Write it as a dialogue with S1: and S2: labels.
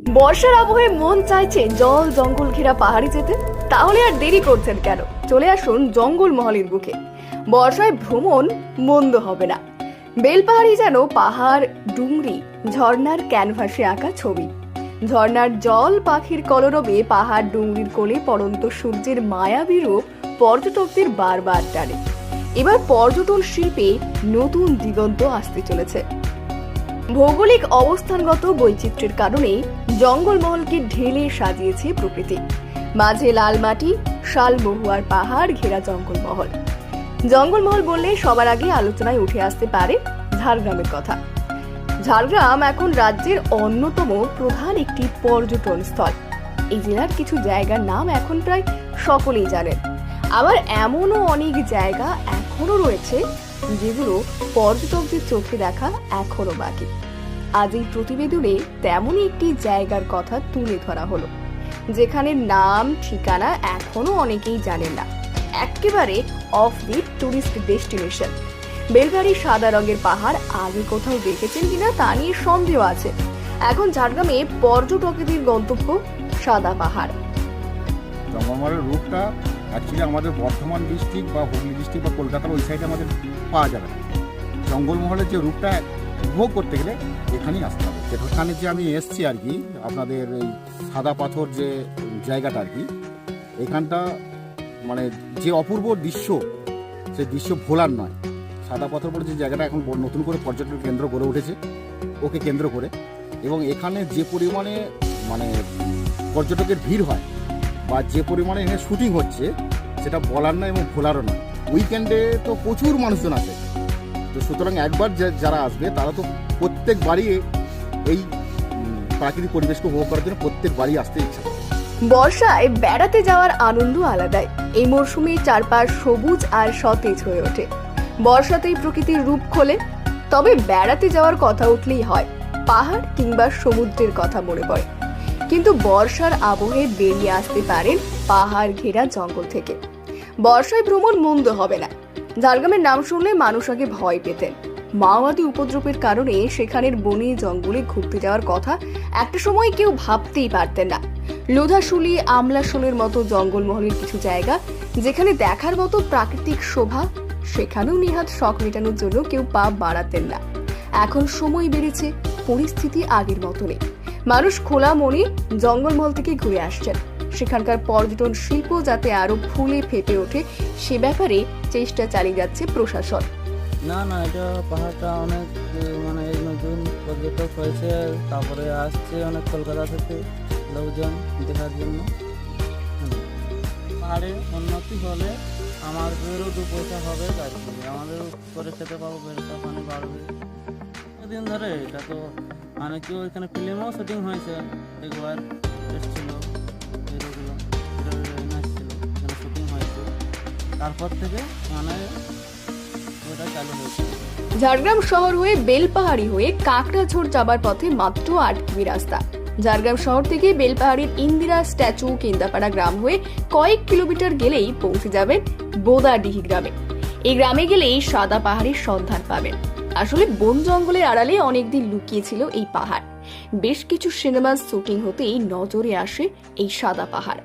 S1: বর্ষার আবহে মন চাইছে জল জঙ্গল ঘেরা পাহাড়ি যেতে। তাহলে আর দেরি করছেন কেন? চলে আসুন জঙ্গল মহলের বুকে। বর্ষায় ভ্রমণ মন্দ হবে না। বেলপাহাড়ি যেন পাহাড়, ডুংরি ঝর্ণার ক্যানভাসে আঁকা ছবি। ঝর্ণার জল পাখির কলরবে পাহাড়, ডুংরির কোলে পড়ন্ত সূর্যের মায়াবী রূপ পর্যটকদের বারবার টানে। এবার পর্যটন শিল্পে নতুন দিগন্ত আসতে চলেছে। ভৌগোলিক অবস্থানগত বৈচিত্র্যের কারণে জঙ্গলমহলকে ঢেলে সাজিয়েছে প্রকৃতি। মাঝে লাল মাটি শাল মহুয়ার পাহাড় ঘেরা জঙ্গলমহল। জঙ্গলমহল বললে সবার আগে আলোচনায় উঠে আসতে পারে ঝাড়গ্রামের কথা। ঝাড়গ্রাম এখন রাজ্যের অন্যতম প্রধান একটি পর্যটন স্থল। এই জেলার কিছু জায়গার নাম এখন প্রায় সকলেই জানেন। আবার এমনও অনেক জায়গা এখনও রয়েছে যেগুলো পর্যটকদের চোখে দেখা এখনও বাকি। আজ এই প্রতিবেদনে তেমনই একটি জায়গার কথা তুলে ধরা হলো, যেখানে নাম, ঠিকানা এখনও অনেকেই জানেন না। একেবারে অফ বিট টুরিস্ট ডেস্টিনেশন বেলগাড়ি সাদা রঙের পাহাড় আগে কোথাও দেখেছেন কিনা তা নিয়ে সন্দেহ আছে। এখন ঝাড়গ্রামে পর্যটকদের গন্তব্য সাদা পাহাড়।
S2: রূপটা অ্যাকচুয়ালি আমাদের বর্ধমান ডিস্ট্রিক্ট বা হুগলি ডিস্ট্রিক্ট বা কলকাতার ওই সাইডে আমাদের পাওয়া যাবে। না জঙ্গলমহলের যে রূপটা উপভোগ করতে গেলে এখানেই আসতে হবে। যেখানে যে আমি এসছি আর কি, আপনাদের এই সাদা পাথর যে জায়গাটা আর কি, এখানটা মানে যে অপূর্ব দৃশ্য, সে দৃশ্য ভোলার নয়। সাদা পাথর বলে যে জায়গাটা এখন নতুন করে পর্যটন কেন্দ্র গড়ে উঠেছে, ওকে কেন্দ্র করে। এবং এখানে যে পরিমাণে মানে পর্যটকের ভিড় হয় বা যে পরিমাণে এখানে শুটিং হচ্ছে, সেটা বলার নয় এবং ভোলারও নয়। উইকেন্ডে তো প্রচুর মানুষজন আসে। তো সুতরাং একবার যারা আসবে, তারা তো প্রত্যেক বাড়ি এই প্রাকৃতিক পরিবেশকে উপভোগ করার জন্য প্রত্যেক বাড়ি আসতে ইচ্ছা
S1: বর্ষায় বেড়াতে যাওয়ার আনন্দ আলাদাই। এই মরশুমে চারপাশ সবুজ আর সতেজ হয়ে ওঠে। বর্ষাতেই প্রকৃতির রূপ খোলে। তবে বেড়াতে যাওয়ার কথা উঠলেই হয়। পাহাড় কিংবা সমুদ্রের কথা মনে পড়ে। কিন্তু বর্ষার আবহে বেরিয়ে আসতে পারেন পাহাড় ঘেরা জঙ্গল থেকে। বর্ষায় ভ্রমণ মন্দ হবে না। ঝাড়গ্রামের নাম শুনলে মানুষ আগে ভয় পেতেন। মাওবাদী উপদ্রবের কারণে সেখানের বনে জঙ্গলে ঘুরতে যাওয়ার কথা একটা সময় কেউ ভাবতেই পারতেন না। লোধাশুলি, আমলাশোলের মতো জঙ্গলমহলের কিছু জায়গা যেখানে দেখার মতো প্রাকৃতিক শোভা, সেখানেও নিহাত শখ মেটানোর জন্য কেউ পা বাড়াতেন না। এখন সময় বেড়েছে, পরিস্থিতি আগের মতো নেই মানুষ খোলা মনে জঙ্গলমহল থেকে ঘুরে আসছেন। সেখানকার পর্যটন শিল্প যাতে আরও ফুলে ফেপে ওঠে, সে ব্যাপারে চেষ্টা চালিয়ে যাচ্ছে প্রশাসন।
S3: না না, এটা পাহাড়টা অনেক মানে নতুন পর্যটক হয়েছে তারপরে আসছে অনেক কলকাতা থেকে লোকজন দেখার জন্য। পাহাড়ে উন্নতি হলে আমাদেরও দু পয়সা হবে আর কি আমাদের করে খেতে পাবো বেরোটা পানি বাড়বে। এদিন ধরে? এটা তো মানে কেউ এখানে ফিল্মও শুটিং হয়েছে। একবার এসেছিল মানে
S1: ঝাড়গ্রাম শহর হয়ে বেলপাহাড়ি হয়ে কাঁকড়াঝোড় যাবার পথে মাত্র আট কিমি রাস্তা। ঝাড়গ্রাম শহর থেকে বেলপাহাড়ির ইন্দিরা স্ট্যাচু কেন্দাপাড়া গ্রাম হয়ে কয়েক কিলোমিটার গেলেই পৌঁছে যাবেন বোদাডিহি গ্রামে। এই গ্রামে গেলেই সাদা পাহাড়ের সন্ধান পাবেন। আসলে বন জঙ্গলের আড়ালে অনেকদিন লুকিয়েছিল এই পাহাড়। বেশ কিছু সিনেমার শুটিং হতেই নজরে আসে এই সাদা পাহাড়।